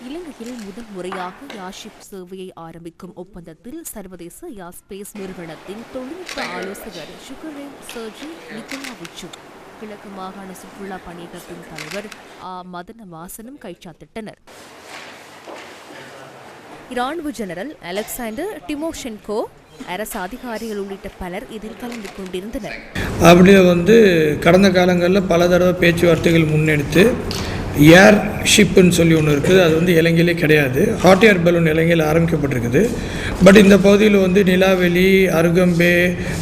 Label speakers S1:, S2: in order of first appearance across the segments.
S1: இலங்கையில் முதல் முறையாக யாஷிப் சேவையை ஆரம்பிக்கும் ஒப்பந்தத்தில் சர்வதேச யாஸ்பேஸ் நிறுவனத்தின் தொழில்நுட்ப ஆலோசகர் சுகரேவ் சர்ஜி நிக்கோலாவிச்சு கிழக்கு மாகாண சுற்றுலா பணியகத்தின் தலைவர் ஆ. மதன வாசனும் கைச்சாத்திட்டனர். இராணுவ ஜெனரல் அலெக்சாண்டர் டிமோஷென்கோ அரசு அதிகாரிகள் உள்ளிட்ட பலர் இதில் கலந்து கொண்டிருந்தனர்.
S2: அப்படியே வந்து கடந்த காலங்களில் பல தடவை பேச்சுவார்த்தைகள் முன்னெடுத்து ஏர் ஷிப்புன்னு சொல்லி ஒன்று இருக்குது. அது வந்து இலங்கையிலே கிடையாது. ஹாட் ஏர் பலூன் இலங்கையில் ஆரம்பிக்கப்பட்டிருக்குது. பட் இந்த பகுதியில் வந்து நிலாவெளி அருகம்பே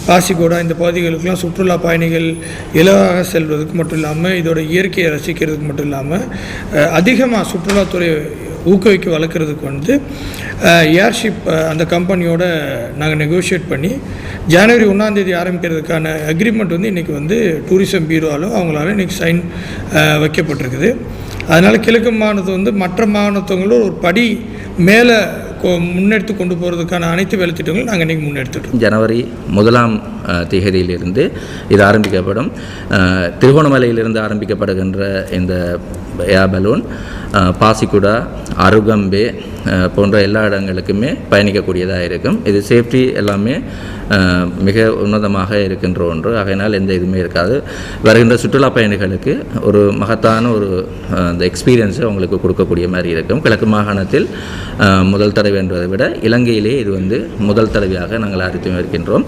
S2: பாசிகோடா இந்த பகுதிகளுக்கெல்லாம் சுற்றுலா பயணிகள் இலவாக செல்வதற்கு மட்டும் இல்லாமல் இதோட இயற்கையை ரசிக்கிறதுக்கு மட்டும் இல்லாமல் அதிகமாக சுற்றுலாத்துறை ஊக்குவிக்க வளர்க்குறதுக்கு வந்து ஏர்ஷிப் அந்த கம்பெனியோட நாங்கள் நெகோஷியேட் பண்ணி ஜனவரி ஒன்றாந்தேதி ஆரம்பிக்கிறதுக்கான அக்ரிமெண்ட் வந்து இன்றைக்கி வந்து டூரிசம் பீரோவாலும் அவங்களால இன்றைக்கி சைன் வைக்கப்பட்டிருக்குது. அதனால் கிழக்கு மாநிலத்தை வந்து மற்ற மாநிலத்தவங்களும் ஒரு படி மேலே முன்னெடுத்து கொண்டு போகிறதுக்கான அனைத்து வேலை திட்டங்களும் நாங்கள் இன்றைக்கி முன்னெடுத்துட்டோம்
S3: ஜனவரி முதலாம் திகதியிலிருந்து இது ஆரம்பிக்கப்படும். திருகோணமலையிலிருந்து ஆரம்பிக்கப்படுகின்ற இந்த ஏர் பலூன் பாசிக்குடா அருகம்பே போன்ற எல்லா இடங்களுக்குமே பயணிக்கக்கூடியதாக இருக்கும். இது சேஃப்டி எல்லாமே மிக உன்னதமாக இருக்கின்ற ஒன்று. ஆகையினால் எந்த இதுவுமே இருக்காது. வருகின்ற சுற்றுலா பயணிகளுக்கு ஒரு மகத்தான ஒரு அந்த எக்ஸ்பீரியன்ஸை அவங்களுக்கு கொடுக்கக்கூடிய மாதிரி இருக்கும். கிழக்கு மாகாணத்தில் முதல் தடவை என்பதை விட இலங்கையிலே இது வந்து முதல் தடவையாக நாங்கள் அறிவித்து இருக்கின்றோம்.